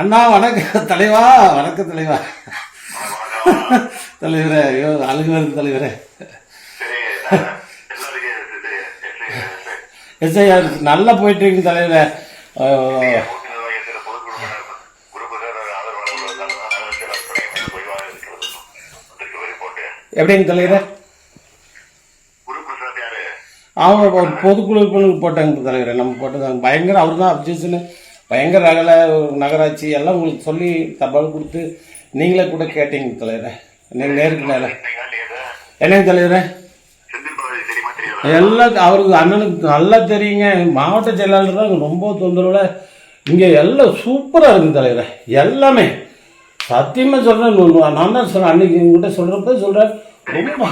அண்ணா வணக்கம். தலைவா வணக்கம் தலைவா. தலைவரே ஐயோ அழுகு வருது தலைவரே. எஸ் ஐயா நல்லா போயிட்டு இருக்கு தலைவரே எப்படிங்க தலைவரே? அவங்க பொதுக்குழு போட்டாங்க தலைவரே. நம்ம போட்டதாங்க பயங்கர அவர் தான் அப்ஜெக்ஷனு. பயங்கர அகல நகராட்சி எல்லாம் உங்களுக்கு சொல்லி தபால் கொடுத்து நீங்களே கூட கேட்டீங்க தலைவரே. நீங்கள் நேருக்கு நேரம் என்னங்க தலைவரே? எல்லாம் அவருக்கு அண்ணனுக்கு நல்லா தெரியுங்க. மாவட்ட செயலாளர் தான் ரொம்ப தொந்தரவில். இங்கே எல்லாம் சூப்பராக இருக்குது தலைவரே. எல்லாமே. சத்தியமாக சொல்கிறேன் நான் தான் சொல்கிறேன் அன்னைக்கு உங்கள்கிட்ட சொல்கிறப்ப சொல்கிறேன் ரொம்ப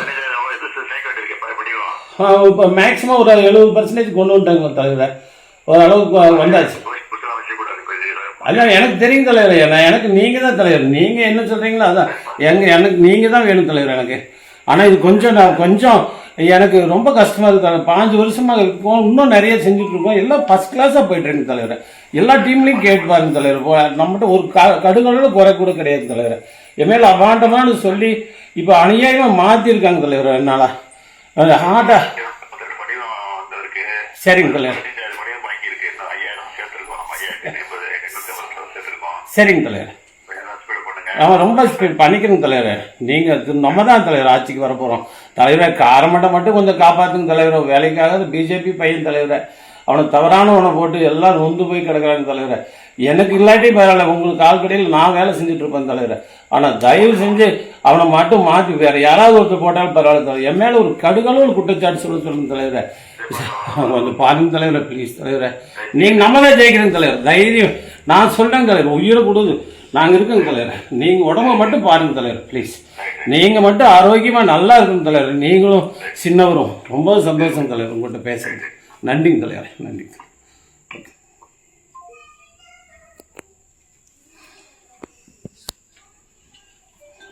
இப்போ மேக்ஸிமம் ஒரு எழுபது பர்சன்டேஜ் கொண்டு வந்துட்டாங்க தலைவரை. ஓரளவுக்கு வந்தாச்சு. இப்ப இது அதான் எனக்கு தெரியும் தலைவர். நான் எனக்கு நீங்கள் தான் தலைவர். நீங்கள் என்ன சொல்கிறீங்களோ அதான். எங்க எனக்கு நீங்கள் தான் வேணும் தலைவர் எனக்கு. ஆனால் இது கொஞ்சம் நான் கொஞ்சம் எனக்கு ரொம்ப கஷ்டமாக இருக்கு. பாஞ்சு வருஷமாக இருக்கோம். இன்னும் நிறைய செஞ்சுட்டு இருக்கோம். எல்லாம் ஃபஸ்ட் கிளாஸாக போயிட்டு இருக்கு தலைவர். எல்லா டீம்லையும் கேட்டு பாருங்க தலைவர். நம்மகிட்ட ஒரு க கடுகளோட குறை கூட கிடையாது தலைவர். என் மேலே அபாண்டமானு சொல்லி இப்போ அநியாயமாக மாற்றிருக்காங்க தலைவர் என்னால். ஹார்ட்டா பத்தெட்டு படிவம் வந்திருக்கு. சரிங்க தலைவர். சரிங்க தலைவர். ஆமாம் ரொம்ப ஸ்பீட் பண்ணிக்கணும் தலைவர். நீங்கள் நம்ம தான் தலைவர் ஆட்சிக்கு வர போகிறோம் தலைவரை காரமட்டை மட்டும் கொஞ்சம் காப்பாற்றுங்க தலைவரை. வேலைக்காக பிஜேபி பையன் தலைவரை. அவனை தவறானவனை போட்டு எல்லாம் நொந்து போய் கிடக்கிறாங்க தலைவரை. எனக்கு இல்லாட்டி பரவாயில்ல உங்களுக்கு ஆள்கடையில் நான் வேலை செஞ்சுட்டு இருப்பேன் தலைவரை. ஆனால் தயவு செஞ்சு அவனை மட்டும் மாற்றி வேற யாராவது ஒருத்தர் போட்டாலும் பரவாயில்ல தலைவர். என் மேலே ஒரு கடுகளவு குற்றச்சாட்டு சொல்ல சொல்லுங்க தலைவரை. கொஞ்சம் பாருங்க தலைவரை ப்ளீஸ் தலைவரை. நீங்கள் நம்ம தான் ஜெயிக்கிறேங்க தலைவர். தைரியம். நான் சொல்கிறேன் தலைவர் உயிரை கொடுது. நாங்கள் இருக்கோங்க தலைவர். நீங்கள் உடம்ப மட்டும் பாருங்க தலைவர் ப்ளீஸ் நீங்கள் மட்டும் ஆரோக்கியமாக நல்லா இருக்கணும் தலைவர். நீங்களும் சின்னவரும். ரொம்ப சந்தோஷம் தலைவர் உங்கள்கிட்ட பேசுகிறது நன்றிங்க தலைவர் நன்றி